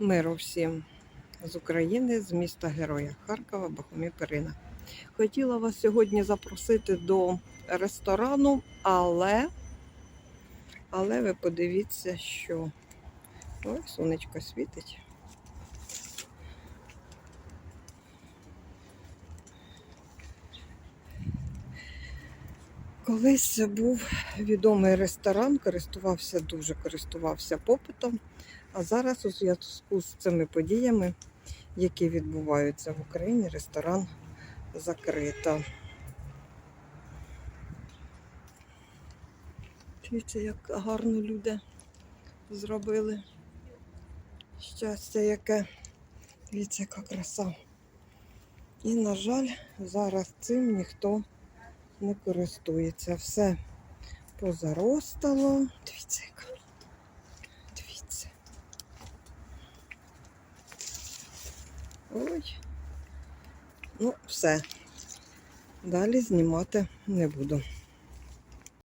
Миру всім з України, з міста Героя Харкова, Бахомі Перина. Хотіла вас сьогодні запросити до ресторану, але, але ви подивіться, що ой, сонечко світить. Колись був відомий ресторан, користувався дуже користувався попитом. А зараз у зв'язку з цими подіями, які відбуваються в Україні, ресторан закрито. Дивіться, як гарно люди зробили. Щастя яке. Дивіться, яка краса. І, на жаль, зараз цим ніхто не користується. Все позаростало. Дивіться, яка. Дивіться. Ой. Ну, все. Далі знімати не буду.